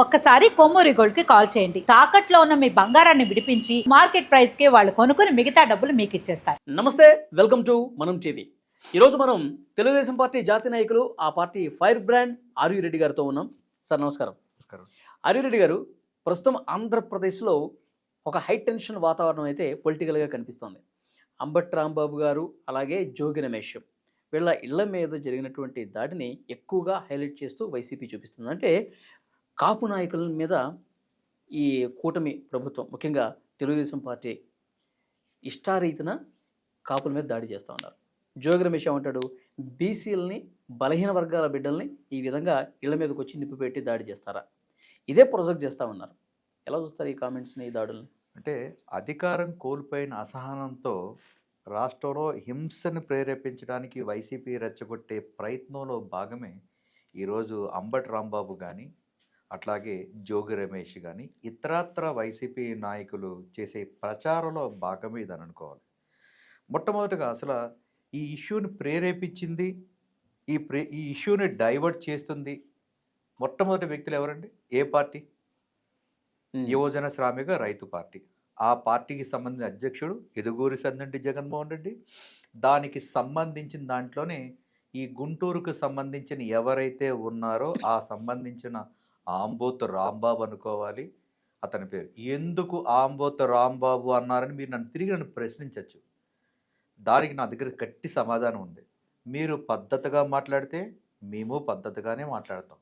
ఒక్కసారి కొమ్మూరి గోల్డ్కి కాల్ చేయండి. తాకట్లో ఉన్న మీ బంగారాన్ని విడిపించి మార్కెట్ ప్రైస్కి వాళ్ళు కొనుక్కుని మిగతా డబ్బులు మీకు ఇచ్చేస్తారు. నమస్తే వెల్కమ్ టు మనం టీవీ. ఈరోజు మనం తెలుగుదేశం పార్టీ జాతీయ నాయకులు ఆ పార్టీ ఫైర్ బ్రాండ్ ఆర్యు రెడ్డి గారితో ఉన్నాం. సార్ నమస్కారం. నమస్కారం. ఆర్యు రెడ్డి గారు ప్రస్తుతం ఆంధ్రప్రదేశ్లో ఒక హై టెన్షన్ వాతావరణం అయితే పొలిటికల్గా కనిపిస్తోంది. అంబట్ రాంబాబు గారు అలాగే జోగి రమేష్. వీళ్ళ ఇళ్ళ మీద జరిగినటువంటి దాడిని ఎక్కువగా హైలైట్ చేస్తూ వైసీపీ చూపిస్తుంది. అంటే కాపు నాయకుల మీద ఈ కూటమి ప్రభుత్వం ముఖ్యంగా తెలుగుదేశం పార్టీ ఇష్టారీతిన కాపుల మీద దాడి చేస్తూ ఉన్నారు. జోగి రమేష్ ఏమంటాడు బీసీలని బలహీన వర్గాల బిడ్డల్ని ఈ విధంగా ఇళ్ళ మీదకి వచ్చి నిప్పు పెట్టి దాడి చేస్తారా? ఇదే ప్రొజెక్ట్ చేస్తూ ఉన్నారు. ఎలా చూస్తారు ఈ కామెంట్స్ని ఈ దాడుల్ని? అంటే అధికారం కోల్పోయిన అసహనంతో రాష్ట్రంలో హింసను ప్రేరేపించడానికి వైసీపీ రెచ్చగొట్టే ప్రయత్నంలో భాగమే ఈరోజు అంబటి రాంబాబు కానీ అట్లాగే జోగి రమేష్ కానీ ఇతరత్ర వైసీపీ నాయకులు చేసే ప్రచారంలో భాగమే ఇదని అనుకోవాలి మొట్టమొదటిగా అసలు ఈ ఇష్యూని ప్రేరేపించింది ఈ ప్రే ఈ ఇష్యూని డైవర్ట్ చేస్తుంది మొట్టమొదటి వ్యక్తులు ఎవరండి? ఏ పార్టీ. యువజన శ్రామిక రైతు పార్టీ. ఆ పార్టీకి సంబంధించిన అధ్యక్షుడు ఎదుగూరి సందంటి జగన్మోహన్ రెడ్డి. దానికి సంబంధించిన దాంట్లోనే ఈ గుంటూరుకు సంబంధించిన ఎవరైతే ఉన్నారో ఆ సంబంధించిన ఆంబోతు రాంబాబు అనుకోవాలి అతని పేరు. ఎందుకు ఆంబోతు రాంబాబు అన్నారని మీరు నన్ను తిరిగి నన్ను ప్రశ్నించవచ్చు దానికి నా దగ్గర గట్టి సమాధానం ఉంది. మీరు పద్ధతిగా మాట్లాడితే మేము పద్ధతిగానే మాట్లాడతాం.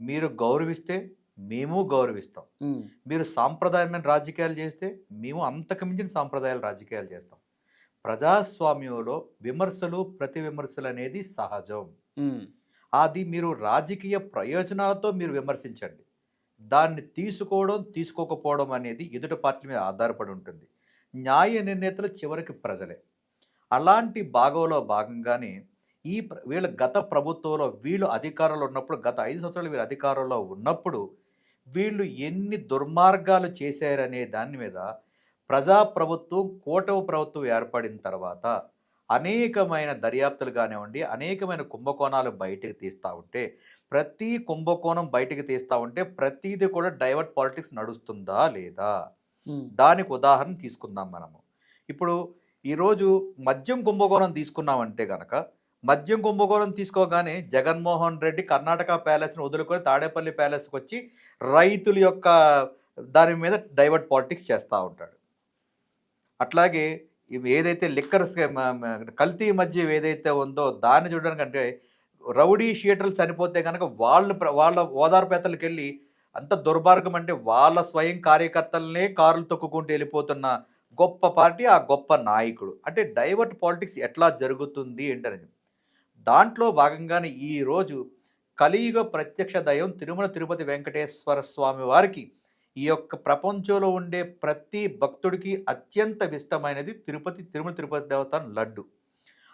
మీరు గౌరవిస్తే మేము గౌరవిస్తాం. మీరు సాంప్రదాయమైన రాజకీయాలు చేస్తే మేము అంతకు మించిన సాంప్రదాయాల రాజకీయాలు చేస్తాం. ప్రజాస్వామ్యంలో విమర్శలు ప్రతి విమర్శలు అనేది సహజం. అది మీరు రాజకీయ ప్రయోజనాలతో మీరు విమర్శించండి. దాన్ని తీసుకోవడం తీసుకోకపోవడం అనేది ఎదుటి పార్టీ మీద ఆధారపడి ఉంటుంది. న్యాయ నిర్ణేతలు చివరికి ప్రజలే. అలాంటి భాగంలో భాగంగానే ఈ ప్ర- వీళ్ళ గత ప్రభుత్వంలో వీళ్ళు అధికారంలో ఉన్నప్పుడు గత ఐదు సంవత్సరాలు వీళ్ళు అధికారంలో ఉన్నప్పుడు వీళ్ళు ఎన్ని దుర్మార్గాలు చేశారనే దాని మీద ప్రజాప్రభుత్వం కూటమి ప్రభుత్వం ఏర్పడిన తర్వాత అనేకమైన దర్యాప్తులు కానివ్వండి అనేకమైన కుంభకోణాలు బయటకు తీస్తూ ఉంటే ప్రతి కుంభకోణం బయటకు తీస్తూ ఉంటే ప్రతిదీ కూడా డైవర్ట్ పాలిటిక్స్ నడుస్తుందా లేదా. దానికి ఉదాహరణ తీసుకుందాం మనము. ఇప్పుడు ఈరోజు మద్యం కుంభకోణం తీసుకున్నామంటే గనక మద్యం కుంభకోణం తీసుకోగానే జగన్మోహన్ రెడ్డి కర్ణాటక ప్యాలెస్ని వదులుకొని తాడేపల్లి ప్యాలెస్కి వచ్చి రైతుల యొక్క దాని మీద డైవర్ట్ పాలిటిక్స్ చేస్తూ ఉంటాడు. అట్లాగే ఏదైతే లిక్కర్స్ కల్తీ మధ్య ఏదైతే ఉందో దాన్ని చూడడానికి అంటే రౌడీ షీటర్లు చనిపోతే కనుక వాళ్ళు వాళ్ళ ఓదార్పేతలకు వెళ్ళి అంత దుర్మార్గం అంటే వాళ్ళ స్వయం కార్యకర్తలనే కార్లు తొక్కుకుంటూ వెళ్ళిపోతున్న గొప్ప పార్టీ ఆ గొప్ప నాయకుడు. అంటే డైవర్ట్ పాలిటిక్స్ ఎట్లా జరుగుతుంది ఏంటనేది. దాంట్లో భాగంగానే ఈరోజు కలియుగ ప్రత్యక్ష దయం తిరుమల తిరుపతి వెంకటేశ్వర స్వామి వారికి ఈ యొక్క ప్రపంచంలో ఉండే ప్రతి భక్తుడికి అత్యంత ఇష్టమైనది తిరుపతి తిరుమల తిరుపతి దేవస్థానం లడ్డు.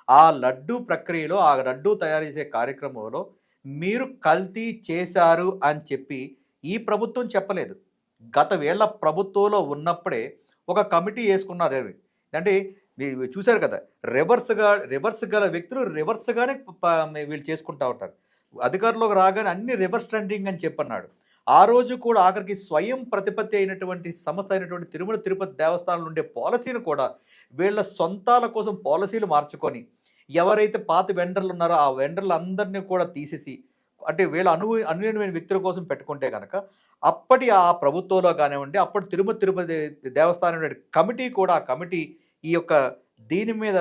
ఆ లడ్డు ప్రక్రియలో ఆ లడ్డు తయారు చేసే కార్యక్రమంలో మీరు కల్తీ చేశారు అని చెప్పి ఈ ప్రభుత్వం చెప్పలేదు. గత వేళ ప్రభుత్వంలో ఉన్నప్పుడే ఒక కమిటీ వేసుకున్నారు అంటే చూశారు కదా రివర్స్గా రివర్స్ గల వ్యక్తులు రివర్స్గానే వీళ్ళు చేసుకుంటా ఉంటారు. అధికారంలోకి రాగానే అన్ని రివర్స్ ట్రెండింగ్ అని చెప్పన్నాడు. ఆ రోజు కూడా ఆఖరికి స్వయం ప్రతిపత్తి అయినటువంటి సంస్థ అయినటువంటి తిరుమల తిరుపతి దేవస్థానంలో ఉండే పాలసీని కూడా వీళ్ళ సొంతాల కోసం పాలసీలు మార్చుకొని ఎవరైతే పాత వెండర్లు ఉన్నారో ఆ వెండర్లు అందరినీ కూడా తీసేసి అంటే వీళ్ళ అను అనువైన వ్యక్తుల కోసం పెట్టుకుంటే కనుక అప్పటి ఆ ప్రభుత్వంలో కానివ్వండి అప్పటి తిరుమల తిరుపతి దేవస్థానం ఉండే కమిటీ కూడా ఆ కమిటీ ఈ యొక్క దీని మీద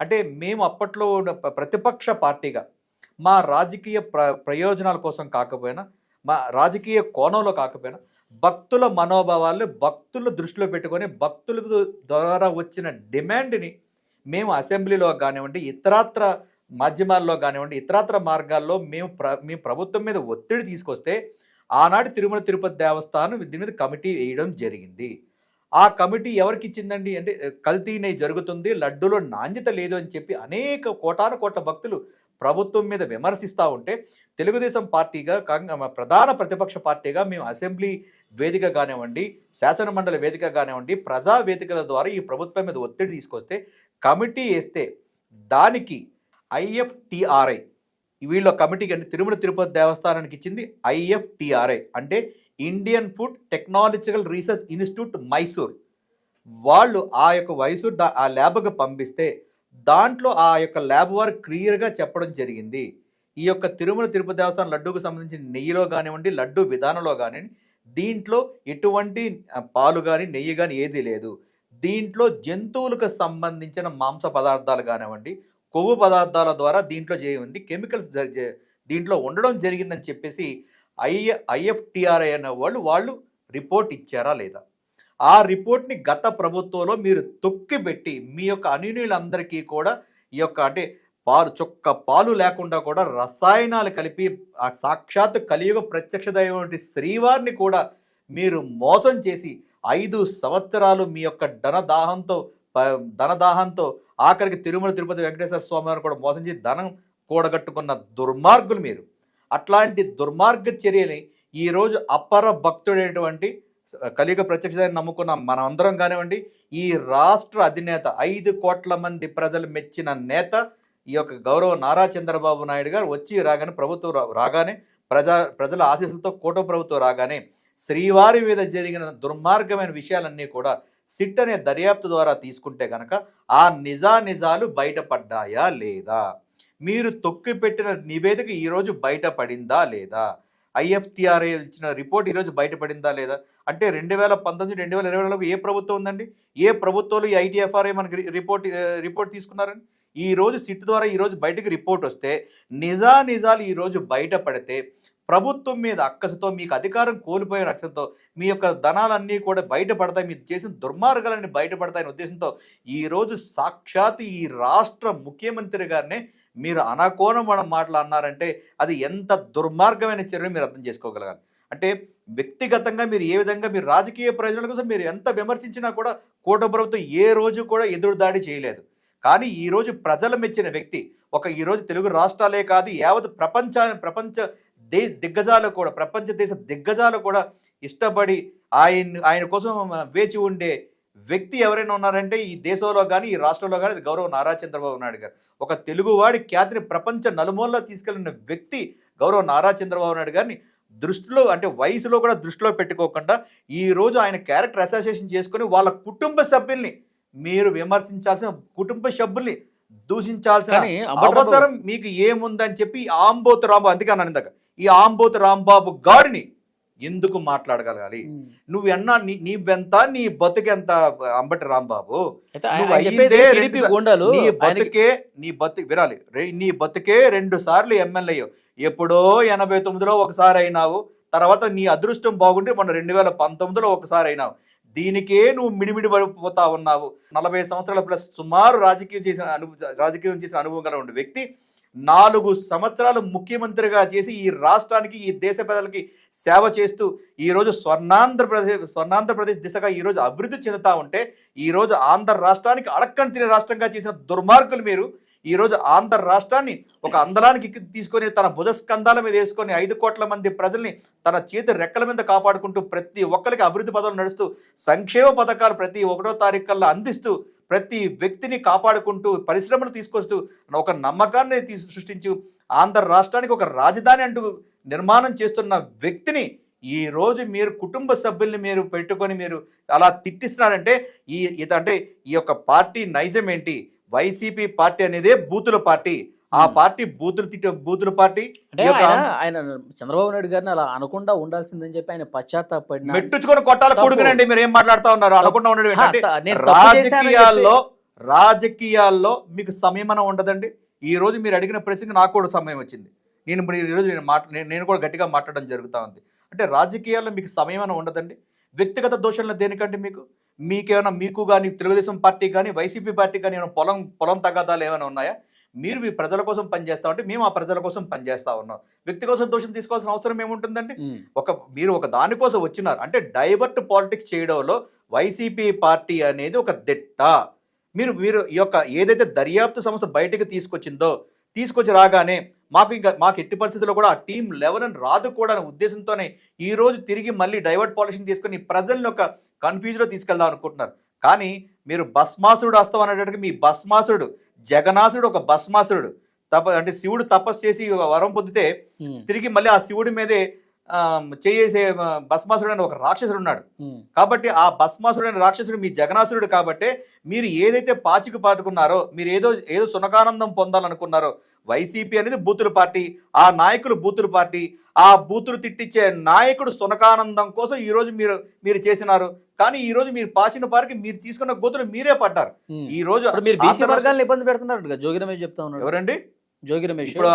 అంటే మేము అప్పట్లో ఉన్న ప్రతిపక్ష పార్టీగా మా రాజకీయ ప్ర ప్రయోజనాల కోసం కాకపోయినా మా రాజకీయ కోణంలో కాకపోయినా భక్తుల మనోభావాలు భక్తుల దృష్టిలో పెట్టుకొని భక్తుల ద్వారా వచ్చిన డిమాండ్ని మేము అసెంబ్లీలో కానివ్వండి ఇతరత్ర మాధ్యమాల్లో కానివ్వండి ఇతరత్ర మార్గాల్లో మేము ప్ర మేము ప్రభుత్వం మీద ఒత్తిడి తీసుకొస్తే ఆనాడు తిరుమల తిరుపతి దేవస్థానం దీని మీద కమిటీ వేయడం జరిగింది. ఆ కమిటీ ఎవరికి ఇచ్చిందండి అంటే కల్తీ జరుగుతుంది లడ్డూలో నాణ్యత లేదు అని చెప్పి అనేక కోటాను కోట్ల భక్తులు ప్రభుత్వం మీద విమర్శిస్తూ ఉంటే తెలుగుదేశం పార్టీగా మా ప్రధాన ప్రతిపక్ష పార్టీగా మేము అసెంబ్లీ వేదిక కానివ్వండి శాసనమండలి వేదిక కానివ్వండి ప్రజా వేదికల ద్వారా ఈ ప్రభుత్వం మీద ఒత్తిడి తీసుకొస్తే కమిటీ వేస్తే దానికి ఐఎఫ్టిఆర్ఐ వీళ్ళ కమిటీకి అంటే తిరుమల తిరుపతి దేవస్థానానికి ఇచ్చింది ఐఎఫ్టిఆర్ఐ అంటే Indian food technological research institute Mysore. వాళ్ళు ఆ యొక్క మైసూర్ ఆ ల్యాబ్కి పంపిస్తే దాంట్లో ఆ యొక్క ల్యాబ్ వారు క్లియర్గా చెప్పడం జరిగింది. ఈ యొక్క తిరుమల తిరుపతి దేవస్థానం లడ్డూకు సంబంధించిన నెయ్యిలో కానివ్వండి లడ్డు విధానంలో కానివ్వండి దీంట్లో ఎటువంటి పాలు కానీ నెయ్యి కానీ ఏది లేదు. దీంట్లో జంతువులకు సంబంధించిన మాంస పదార్థాలు కానివ్వండి కొవ్వు పదార్థాల ద్వారా దీంట్లో చేయండి కెమికల్స్ దీంట్లో ఉండడం జరిగిందని చెప్పేసి ఐ ఐఎఫ్టిఆర్ఐ అనే వాళ్ళు వాళ్ళు రిపోర్ట్ ఇచ్చారా లేదా? ఆ రిపోర్ట్ని గత ప్రభుత్వంలో మీరు తొక్కిపెట్టి మీ యొక్క అనునీయులందరికీ కూడా ఈ యొక్క అంటే పాలు చొక్క పాలు లేకుండా కూడా రసాయనాలు కలిపి ఆ సాక్షాత్ కలియుగ ప్రత్యక్ష దైవం శ్రీవారిని కూడా మీరు మోసం చేసి ఐదు సంవత్సరాలు మీ యొక్క ధనదాహంతో ప- ధనదాహంతో ఆఖరికి తిరుమల తిరుపతి వెంకటేశ్వర స్వామి వారిని కూడా మోసం చేసి ధనం కూడగట్టుకున్న దుర్మార్గులు మీరు. అట్లాంటి దుర్మార్గ చర్యని ఈరోజు అపర భక్తుడైనటువంటి కలియుగ ప్రత్యక్షాన్ని నమ్ముకున్న. మనమందరం కానివ్వండి ఈ రాష్ట్ర అధినేత ఐదు కోట్ల మంది ప్రజలు మెచ్చిన నేత ఈ యొక్క గౌరవ నారా చంద్రబాబు నాయుడు గారు వచ్చి రాగానే ప్రభుత్వం రా- రాగానే ప్రజా ప్రజల ఆశీస్సులతో కూటమి ప్రభుత్వం రాగానే శ్రీవారి మీద జరిగిన దుర్మార్గమైన విషయాలన్నీ కూడా సిట్ అనే దర్యాప్తు ద్వారా తీసుకుంటే కనుక ఆ నిజానిజాలు బయటపడ్డాయా లేదా? మీరు తొక్కిపెట్టిన నివేదిక ఈరోజు బయటపడిందా లేదా? ఐఎఫ్టీఆర్ఏ ఇచ్చిన రిపోర్ట్ ఈరోజు బయటపడిందా లేదా? అంటే రెండు వేల పంతొమ్మిది రెండు వేల ఇరవై నాలుగు ఏ ప్రభుత్వం ఉందండి? ఏ ప్రభుత్వాలు ఈ ఐటీఎఫ్ఆర్ఐ మనకి రిపోర్ట్ రిపోర్ట్ తీసుకున్నారని? ఈ రోజు సిట్ ద్వారా ఈరోజు బయటకు రిపోర్ట్ వస్తే నిజా నిజాలు ఈరోజు బయటపడితే ప్రభుత్వం మీద అక్కసతో మీకు అధికారం కోల్పోయిన అక్కసతో మీ యొక్క ధనాలన్నీ కూడా బయటపడతాయి మీరు చేసిన దుర్మార్గాలన్నీ బయటపడతాయనే ఉద్దేశంతో ఈరోజు సాక్షాత్ ఈ రాష్ట్ర ముఖ్యమంత్రి గారినే మీరు అనకోణం మాటలు అన్నారంటే అది ఎంత దుర్మార్గమైన చర్య మీరు అర్థం చేసుకోగలగాలి. అంటే వ్యక్తిగతంగా మీరు ఏ విధంగా మీరు రాజకీయ ప్రయోజనాల కోసం మీరు ఎంత విమర్శించినా కూడా కూట ప్రభుత్వం ఏ రోజు కూడా ఎదురు దాడి చేయలేదు. కానీ ఈ రోజు ప్రజలు మెచ్చిన వ్యక్తి ఒక ఈరోజు తెలుగు రాష్ట్రాలే కాదు యావత్ ప్రపంచాన్ని ప్రపంచ దే దిగ్గజాలు కూడా ప్రపంచ దేశ దిగ్గజాలు కూడా ఇష్టపడి ఆయన ఆయన కోసం వేచి ఉండే వ్యక్తి ఎవరైనా ఉన్నారంటే ఈ దేశంలో కానీ ఈ రాష్ట్రంలో కానీ గౌరవ నారా చంద్రబాబు నాయుడు గారు. ఒక తెలుగువాడి ఖ్యాతిని ప్రపంచ నలుమూలలో తీసుకెళ్ళిన వ్యక్తి గౌరవ నారా చంద్రబాబు నాయుడు గారిని దృష్టిలో అంటే వయసులో కూడా దృష్టిలో పెట్టుకోకుండా ఈ రోజు ఆయన క్యారెక్టర్ అసోసియేషన్ చేసుకొని వాళ్ళ కుటుంబ సభ్యుల్ని మీరు విమర్శించాల్సిన కుటుంబ సభ్యుల్ని దూషించాల్సిన అవసరం మీకు ఏముందని చెప్పి ఆంబోతు రాంబాబు అందుకే అన్నాను ఇందాక ఈ ఆంబోతు రాంబాబు గాడిని ఎందుకు మాట్లాడగలగాలి? నువ్వు ఎన్నా నీ నీవెంత నీ బతుకెంత అంబటి రాంబాబు? నీ బతుకే నీ బతు వినాలి. రే- నీ బతుకే రెండు సార్లు ఎమ్మెల్యే. ఎప్పుడో ఎనభై తొమ్మిదిలో ఒకసారి అయినావు తర్వాత నీ అదృష్టం బాగుంటే మొన్న రెండు వేల పంతొమ్మిదిలో ఒకసారి అయినావు. దీనికే నువ్వు మిడిమిడి పడిపోతా ఉన్నావు. నలభై సంవత్సరాల ప్లస్ సుమారు రాజకీయం చేసిన అనుభవం రాజకీయం చేసిన అనుభవం గల ఉండే వ్యక్తి నాలుగు సంవత్సరాలు ముఖ్యమంత్రిగా చేసి ఈ రాష్ట్రానికి ఈ దేశ ప్రజలకి సేవ చేస్తూ ఈరోజు స్వర్ణాంధ్రప్రదేశ్ స్వర్ణాంధ్రప్రదేశ్ దిశగా ఈ రోజు అభివృద్ధి చెందుతా ఉంటే ఈరోజు ఆంధ్ర రాష్ట్రానికి అడక్కని తినే రాష్ట్రంగా చేసిన దుర్మార్గులు మీరు ఈరోజు ఆంధ్ర రాష్ట్రాన్ని ఒక అందలానికి తీసుకొని తన భుజస్కంధాల మీద వేసుకొని ఐదు కోట్ల మంది ప్రజల్ని తన చేతి రెక్కల మీద కాపాడుకుంటూ ప్రతి ఒక్కరికి అభివృద్ధి పదవులు నడుస్తూ సంక్షేమ పథకాలు ప్రతి ఒకటో తారీఖు కల్లా అందిస్తూ ప్రతి వ్యక్తిని కాపాడుకుంటూ పరిశ్రమలు తీసుకొస్తూ ఒక నమ్మకాన్ని సృష్టించు ఆంధ్ర రాష్ట్రానికి ఒక రాజధాని అంటూ నిర్మాణం చేస్తున్న వ్యక్తిని ఈ రోజు మీరు కుటుంబ సభ్యుల్ని మీరు పెట్టుకొని మీరు అలా తిట్టిస్తున్నారంటే ఈ ఇది అంటే ఈ యొక్క పార్టీ నైజం ఏంటి? వైసీపీ పార్టీ అనేదే బూతుల పార్టీ. ఆ. పార్టీ బూతులు తిట్టే బూతుల పార్టీ. అంటే ఆయన చంద్రబాబు నాయుడు గారిని అలా అనకుండా ఉండాల్సిందని చెప్పి ఆయన పశ్చాత్తాపడిన మెట్టుచుకొని కొట్టాల. కొడుకునండి మీరు ఏం మాట్లాడుతా ఉన్నారు? అనకుండా ఉండడం రాజకీయాల్లో రాజకీయాల్లో మీకు సంయమనం ఉండదండి. ఈ రోజు మీరు అడిగిన ప్రశ్నకి నాకు కూడా సమయం వచ్చింది. నేను ఇప్పుడు ఈ రోజు నేను మాట్లా నేను- కూడా గట్టిగా మాట్లాడడం జరుగుతూ ఉంది. అంటే రాజకీయాల్లో మీకు సంయమనం ఉండదండి? వ్యక్తిగత దోషంలో దేనికంటే మీకు? మీకేమైనా మీకు కానీ తెలుగుదేశం పార్టీ కానీ వైసీపీ పార్టీ కానీ ఏమైనా పొలం పొలం తగాదాలు ఏమైనా ఉన్నాయా? మీరు మీ ప్రజల కోసం పనిచేస్తా ఉంటే మేము ఆ ప్రజల కోసం పనిచేస్తా ఉన్నాం. వ్యక్తి కోసం దోషం తీసుకోవాల్సిన అవసరం ఏముంటుందండి. ఒక మీరు ఒక దానికోసం వచ్చినారు. అంటే డైవర్ట్ పాలిటిక్స్ చేయడంలో వైసీపీ పార్టీ అనేది ఒక దిట్ట. మీరు మీరు ఈ యొక్క ఏదైతే దర్యాప్తు సంస్థ బయటకు తీసుకొచ్చిందో తీసుకొచ్చి రాగానే మాకు ఇంకా మాకు ఎట్టి పరిస్థితుల్లో కూడా ఆ టీం లెవెన్ అని రాదు కూడా అనే ఉద్దేశంతోనే ఈ రోజు తిరిగి మళ్ళీ డైవర్ట్ పాలిటిక్స్ తీసుకొని ప్రజల్ని ఒక కన్ఫ్యూజ్లో తీసుకెళ్దాం అనుకుంటున్నారు కానీ మీరు భస్మాసుడు వస్తాం అనేటట్టుగా మీ భస్మాసుడు జగన్నాథుడు ఒక భస్మాసుడు తప అంటే శివుడు తపస్సు చేసి వరం పొందితే. తిరిగి మళ్ళీ ఆ శివుడి మీదే చేసే ఆ, భస్మాసురుడు అని ఒక రాక్షసుడు ఉన్నాడు. కాబట్టి ఆ భస్మాసురుడు అనే రాక్షసుడు మీ జగనాసురుడు కాబట్టి మీరు ఏదైతే పాచికి పాటుకున్నారో మీరు ఏదో ఏదో సునకానందం పొందాలనుకున్నారో వైసీపీ అనేది బూతుల పార్టీ ఆ నాయకులు బూతుల పార్టీ ఆ బూతులు తిట్టించే నాయకుడు సునకానందం కోసం ఈ రోజు మీరు మీరు చేసినారు. కానీ ఈ రోజు మీరు పాచిన పారికి మీరు తీసుకున్న గోతులు మీరే పడ్డారు. ఈ రోజు వర్గాలను ఇబ్బంది పెడుతున్నారు జోగి రమేష్ చెప్తా ఉన్నాడు. ఎవరండి? జోగి రమేష్. ఇప్పుడు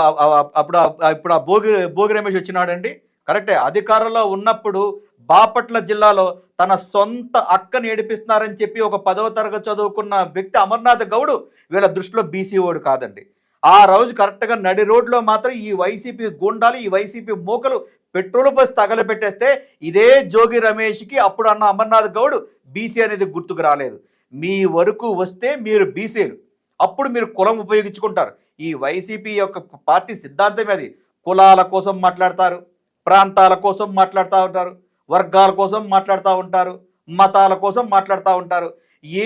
అప్పుడు ఇప్పుడు ఆ భోగి భోగి రమేష్ వచ్చినాడండి. కరెక్టే. అధికారంలో ఉన్నప్పుడు బాపట్ల జిల్లాలో తన సొంత అక్కని ఏడిపిస్తున్నారని చెప్పి ఒక పదవ తరగతి చదువుకున్న వ్యక్తి అమర్నాథ్ గౌడ్ వీళ్ళ దృష్టిలో బీసీఓడు కాదండి. ఆ రోజు కరెక్ట్గా నడి రోడ్లో మాత్రం ఈ వైసీపీ గుండాలు ఈ వైసీపీ మూకలు పెట్రోల్ బస్ తగలపెట్టేస్తే ఇదే జోగి రమేష్కి అప్పుడు అన్న అమర్నాథ్ గౌడ్ బీసీ అనేది గుర్తుకు రాలేదు. మీ వరకు వస్తే మీరు బీసీలు. అప్పుడు మీరు కులం ఉపయోగించుకుంటారు. ఈ వైసీపీ యొక్క పార్టీ సిద్ధాంతం అది. కులాల కోసం మాట్లాడతారు. ప్రాంతాల కోసం మాట్లాడుతూ ఉంటారు వర్గాల కోసం మాట్లాడుతూ ఉంటారు మతాల కోసం మాట్లాడుతూ ఉంటారు.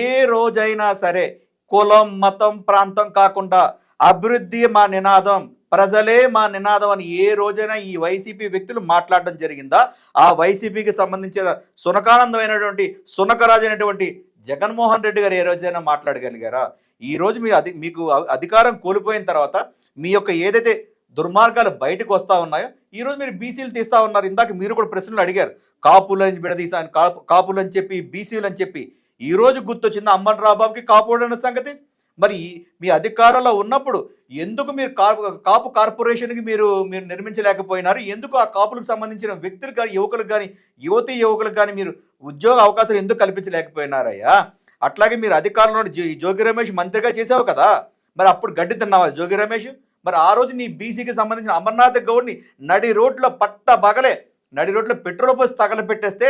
ఏ రోజైనా సరే కులం మతం ప్రాంతం కాకుండా అభివృద్ధి మా నినాదం ప్రజలే మా నినాదం అని ఏ రోజైనా ఈ వైసీపీ వ్యక్తులు మాట్లాడడం జరిగిందా? ఆ వైసీపీకి సంబంధించిన సునకానందమైనటువంటి సునకరాజు అయినటువంటి జగన్మోహన్ రెడ్డి గారు ఏ రోజైనా మాట్లాడగలిగారా? ఈరోజు మీ అధి మీకు అధికారం కోల్పోయిన తర్వాత మీ యొక్క ఏదైతే దుర్మార్గాలు బయటకు వస్తా ఉన్నాయో ఈరోజు మీరు బీసీలు తీస్తా ఉన్నారు. ఇందాక మీరు కూడా ప్రశ్నలు అడిగారు. కాపులని విడదీశాను కాపు కాపులు అని చెప్పి బీసీలు అని చెప్పి. ఈరోజు గుర్తొచ్చింది అమ్మన్ రాబాబుకి కాపుడు అన్న సంగతి. మరి మీ అధికారంలో ఉన్నప్పుడు ఎందుకు మీరు కాపు కాపు కార్పొరేషన్కి మీరు మీరు నిర్మించలేకపోయినారు? ఎందుకు ఆ కాపులకు సంబంధించిన వ్యక్తులకు కానీ యువకులకు కానీ యువతి యువకులకు కానీ మీరు ఉద్యోగ అవకాశాలు ఎందుకు కల్పించలేకపోయినారయ్యా? అట్లాగే మీరు అధికారంలో జో- జోగి రమేష్ మంత్రిగా చేసావు కదా. మరి అప్పుడు గడ్డి తిన్నావా జోగి రమేష్? మరి ఆ రోజు నీ బీసీకి సంబంధించిన అమర్నాథ్ గౌడ్ని నడి రోడ్లో పట్ట బగలే నడి రోడ్లో పెట్రోల్ పోసి తగలపెట్టేస్తే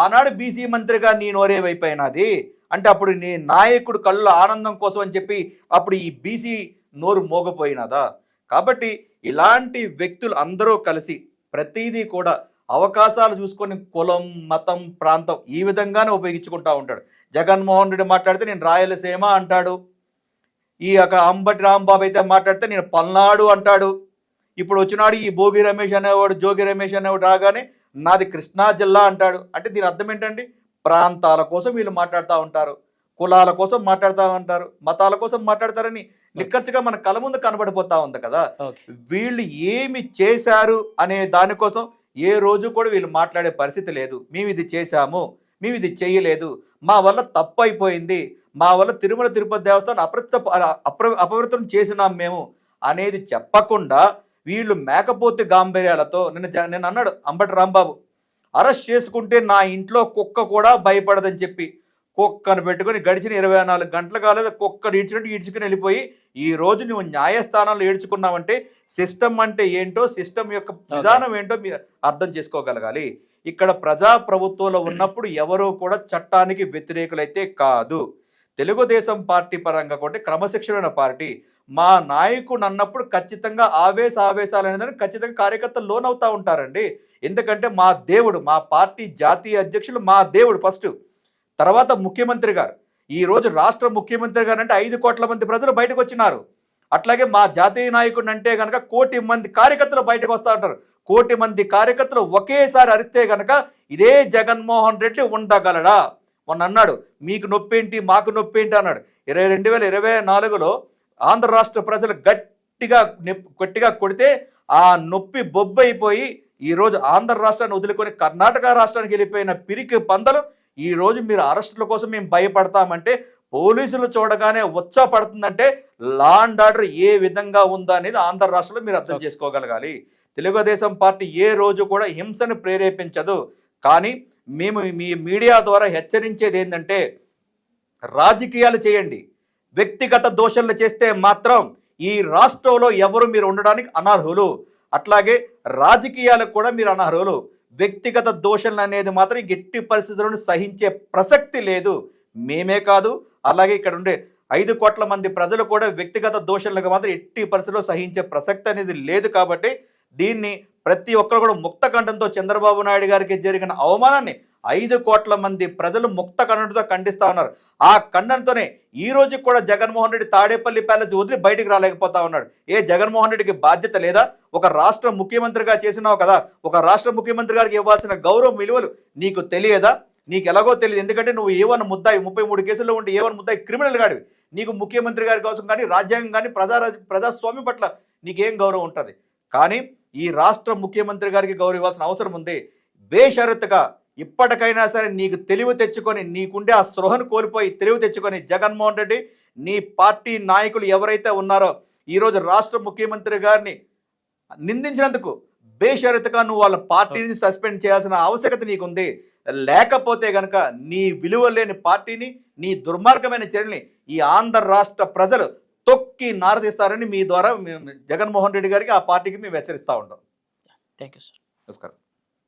ఆనాడు బీసీ మంత్రిగా నీ నోరేవైపోయినది అంటే అప్పుడు నీ నాయకుడు కళ్ళు ఆనందం కోసం అని చెప్పి అప్పుడు ఈ బీసీ నోరు మోగపోయినదా? కాబట్టి ఇలాంటి వ్యక్తులు అందరూ కలిసి ప్రతిదీ కూడా అవకాశాలు చూసుకొని కులం మతం ప్రాంతం ఈ విధంగానే ఉపయోగించుకుంటా ఉంటాడు. జగన్మోహన్ రెడ్డి మాట్లాడితే నేను రాయలసీమ అంటాడు. ఈ యొక్క అంబటి రాంబాబు అయితే మాట్లాడితే నేను పల్నాడు అంటాడు. ఇప్పుడు వచ్చినాడు ఈ భోగి రమేష్ అనేవాడు జోగి రమేష్ అనేవాడు రాగానే నాది కృష్ణా జిల్లా అంటాడు. అంటే దీని అర్థం ఏంటండి? ప్రాంతాల కోసం వీళ్ళు మాట్లాడుతూ ఉంటారు. కులాల కోసం మాట్లాడుతూ ఉంటారు. మతాల కోసం మాట్లాడతారని నిక్కచ్చిగా మన కళ్ళ ముందు కనబడిపోతా ఉంది కదా. వీళ్ళు ఏమి చేశారు అనే దానికోసం ఏ రోజు కూడా వీళ్ళు మాట్లాడే పరిస్థితి లేదు. మేము ఇది చేశాము. మేము ఇది చేయలేదు. మా వల్ల తప్పు అయిపోయింది. మా వల్ల తిరుమల తిరుపతి దేవస్థానం అప్రత అప్ర అపవిత్రం చేసినాం మేము అనేది చెప్పకుండా వీళ్ళు మేకపోతే గాంభీర్యాలతో నిన్న నిన్న అన్నాడు అంబటి రాంబాబు అరెస్ట్ చేసుకుంటే నా ఇంట్లో కుక్క కూడా భయపడదని చెప్పి కుక్కను పెట్టుకొని గడిచిన ఇరవై నాలుగు గంటలు కాలేదు కుక్కను ఈడ్చినట్టు ఈడ్చుకుని వెళ్ళిపోయి ఈ రోజు నువ్వు న్యాయస్థానంలో ఏడ్చుకున్నావంటే సిస్టమ్ అంటే ఏంటో సిస్టమ్ యొక్క విధానం ఏంటో మీరు అర్థం చేసుకోగలగాలి. ఇక్కడ ప్రజా ప్రభుత్వంలో ఉన్నప్పుడు ఎవరూ కూడా చట్టానికి వ్యతిరేకులైతే కాదు. తెలుగుదేశం పార్టీ పరంగా కూడా క్రమశిక్షణ పార్టీ. మా నాయకుడు అన్నప్పుడు ఖచ్చితంగా ఆవేశ ఆవేశాలు అనేది ఖచ్చితంగా కార్యకర్తలు లోనవుతా ఉంటారండి. ఎందుకంటే మా దేవుడు మా పార్టీ జాతీయ అధ్యక్షులు మా దేవుడు ఫస్ట్. తర్వాత ముఖ్యమంత్రి గారు. ఈ రోజు రాష్ట్ర ముఖ్యమంత్రి గారు అంటే ఐదు కోట్ల మంది ప్రజలు బయటకు వచ్చినారు. అట్లాగే మా జాతీయ నాయకుడు అంటే గనక కోటి మంది కార్యకర్తలు బయటకు వస్తూ ఉంటారు. కోటి మంది కార్యకర్తలు ఒకేసారి అరిస్తే గనక ఇదే జగన్మోహన్ రెడ్డి ఉండగలడా? మొన్న అన్నాడు మీకు నొప్పేంటి మాకు నొప్పేంటి అన్నాడు. ఇరవై రెండు వేల ఇరవై నాలుగులో ఆంధ్ర రాష్ట్ర ప్రజలు గట్టిగా గట్టిగా కొడితే ఆ నొప్పి బొబ్బైపోయి ఈ రోజు ఆంధ్ర రాష్ట్రాన్ని వదులుకొని కర్ణాటక రాష్ట్రానికి వెళ్ళిపోయిన పిరికి పందలు ఈ రోజు మీరు అరెస్టుల కోసం మేము భయపడతామంటే పోలీసులు చూడగానే పడుతుందంటే లా అండ్ ఆర్డర్ ఏ విధంగా ఉందా అనేది ఆంధ్ర రాష్ట్రంలో మీరు అర్థం. చేసుకోగలగాలి. తెలుగుదేశం పార్టీ ఏ రోజు కూడా హింసను ప్రేరేపించదు. కానీ మేము మీ మీడియా ద్వారా హెచ్చరించేది ఏంటంటే రాజకీయాలు చేయండి. వ్యక్తిగత దోషణలు చేస్తే మాత్రం ఈ రాష్ట్రంలో ఎవరు మీరు ఉండడానికి అనర్హులు? అట్లాగే రాజకీయాలకు కూడా మీరు అనర్హులు. వ్యక్తిగత దోషణలు అనేది మాత్రం గట్టి పరిస్థితులను సహించే ప్రసక్తి లేదు. మేమే కాదు అలాగే ఇక్కడ ఉండే ఐదు కోట్ల మంది ప్రజలు కూడా వ్యక్తిగత దోషణలకు మాత్రం ఎట్టి పరిస్థితుల్లో సహించే ప్రసక్తి అనేది లేదు కాబట్టి దీన్ని ప్రతి ఒక్కరు కూడా ముక్త కంఠంతో చంద్రబాబు నాయుడు గారికి జరిగిన అవమానాన్ని ఐదు కోట్ల మంది ప్రజలు ముక్త కంఠంతో ఖండిస్తూ ఉన్నారు. ఆ ఖండంతోనే ఈ రోజు కూడా జగన్మోహన్ రెడ్డి తాడేపల్లి ప్యాలెస్ వదిలి బయటికి రాలేకపోతా ఉన్నాడు. ఏ జగన్మోహన్ రెడ్డికి బాధ్యత లేదా? ఒక రాష్ట్ర ముఖ్యమంత్రిగా చేసినావు కదా ఒక రాష్ట్ర ముఖ్యమంత్రి గారికి ఇవ్వాల్సిన గౌరవం విలువలు నీకు తెలియదా? నీకు ఎలాగో తెలియదు. ఎందుకంటే నువ్వు ఏవన్న ముద్దాయి ముప్పై మూడు కేసుల్లో ఉండి ఏవన్న ముద్దాయి క్రిమినల్ గాడివి. నీకు ముఖ్యమంత్రి గారి కోసం కానీ రాజ్యాంగం కానీ ప్రజా ప్రజాస్వామ్యం పట్ల నీకేం గౌరవం ఉంటుంది? కానీ ఈ రాష్ట్ర ముఖ్యమంత్రి గారికి గౌరవం అవసరం ఉంది. బేషరతుగా ఇప్పటికైనా సరే నీకు తెలివి తెచ్చుకొని నీకుండే ఆ స్పృహను కోల్పోయి తెలివి తెచ్చుకొని జగన్మోహన్ రెడ్డి నీ పార్టీ నాయకులు ఎవరైతే ఉన్నారో ఈరోజు రాష్ట్ర ముఖ్యమంత్రి గారిని నిందించినందుకు బేషరతుగా నువ్వు వాళ్ళ పార్టీని సస్పెండ్ చేయాల్సిన ఆవశ్యకత నీకుంది. లేకపోతే గనక నీ విలువ లేని పార్టీని నీ దుర్మార్గమైన చర్యల్ని ఈ ఆంధ్ర రాష్ట్ర ప్రజలు తొక్కి నారదీస్తారని మీ ద్వారా మేము జగన్మోహన్ రెడ్డి గారికి ఆ పార్టీకి మేము హెచ్చరిస్తా ఉంటాం. థ్యాంక్ యూ సార్ నమస్కారం.